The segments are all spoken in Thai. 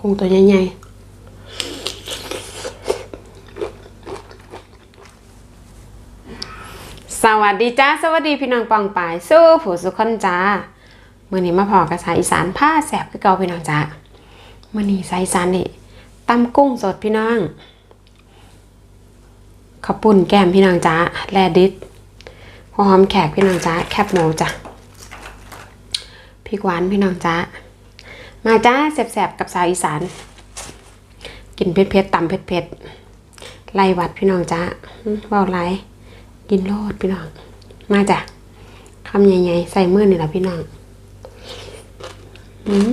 กุ้งตัวใหญ่ๆสวัสดีจ้า สวัสดีพี่น้องปองปาย สู้ผู้สุขคนจ้ามื่อนี้มาพอกระสายอีสานผ้าแสบคือเก่าพี่น้องจ้ามื่อนี้สายอีสานนี่ตำกุ้งสดพี่น้องข้าวปุ่นแก้มพี่น้องจ้าแลดิสหัวหอมแขกพี่น้องจ้าแคบหมูจ้ะพริกหวานพี่น้องจ้า มาจ้าแสบๆกับสาวอีสาน กินเผ็ดๆตำเผ็ดๆไล่วัดพี่น้องจ้าเบาไรกินโลดพี่น้อง มาจ้ะคำใหญ่ๆใส่มือนี่แหละพี่น้อง อืม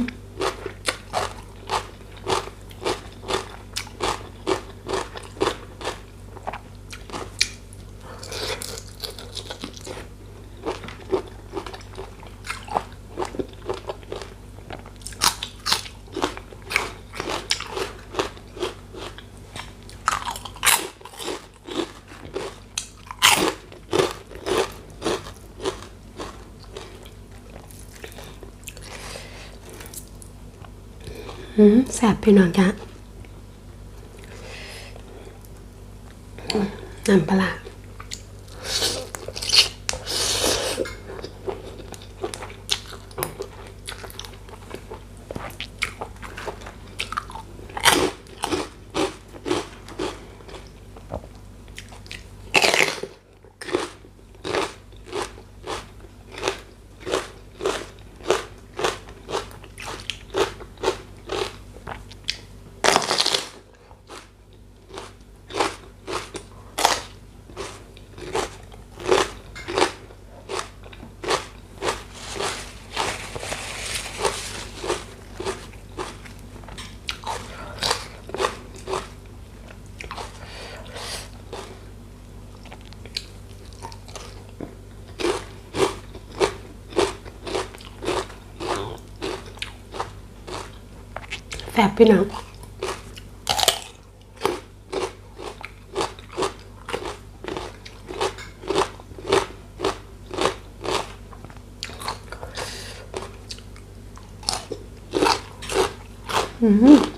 แสบไปหน่อยจ้ะน้ำปลา ร้าแสบพี่น้องอืม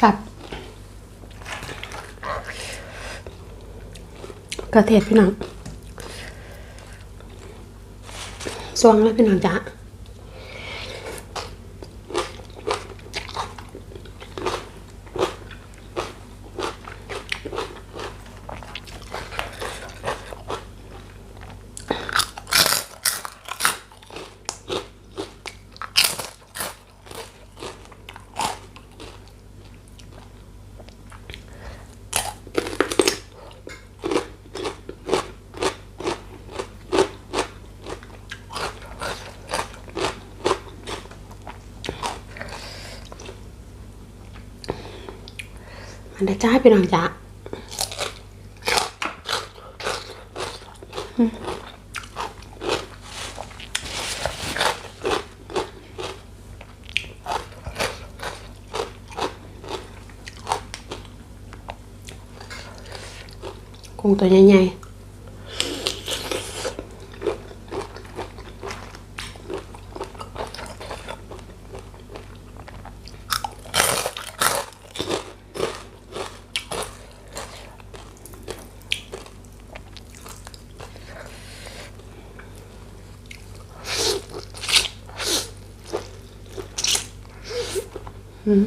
สับกระเทียมพี่น้องสวงแล้วพี่น้องจ้ะ มันจะจ้าพี่น้องจ้ะอืมกุ้งตัวใหญ่ๆ อืม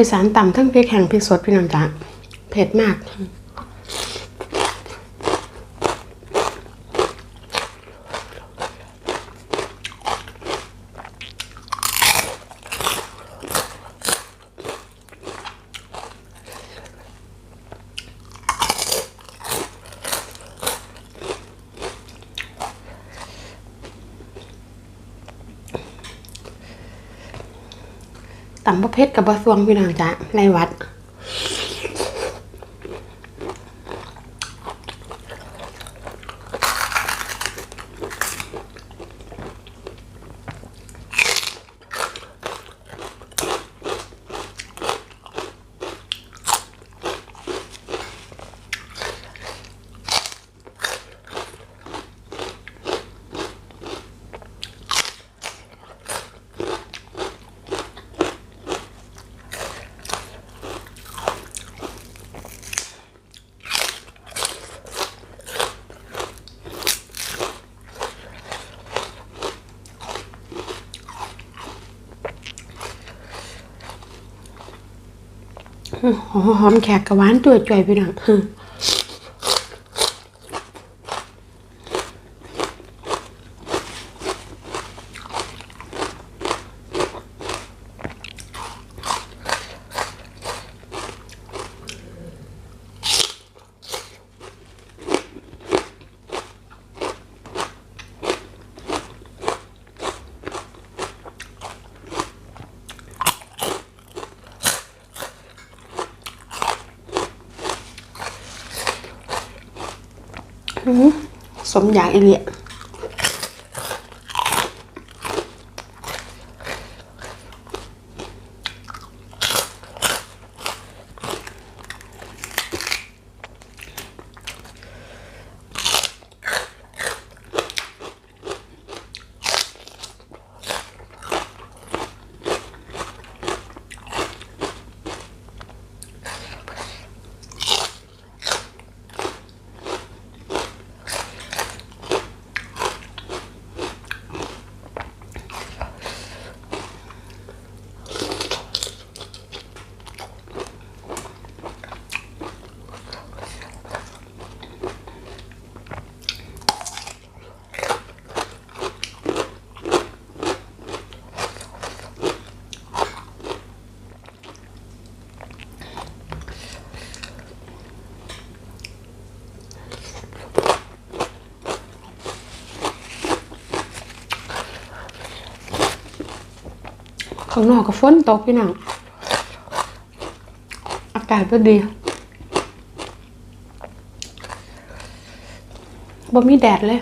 อีสานต่ำทั้งพริกแห้งพริกสดพี่น้องจ๊ะเผ็ดมาก ต่ำประเภทกับบะซวงพี่น้องจ้ะในวัด หอมแขกกะหวานตัวจ่อยพี่น้อง สมอยากอีเลียางนอกก็ฝนตกพี่น้องอากาศก็ดีบ่มีแดดเลย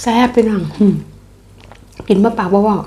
แซ่บพี่น้องอืมกินบ่ปากบ่บอก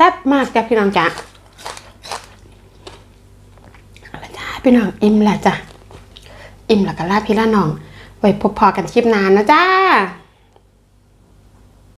แซ่บมากจ้ะพี่น้องจ้ะเอาละจ้าพี่น้องอิ่มละจ้ะอิ่มละก็ลาพี่ละน้อง ไว้พบพอกันคลิปนานนะจ้า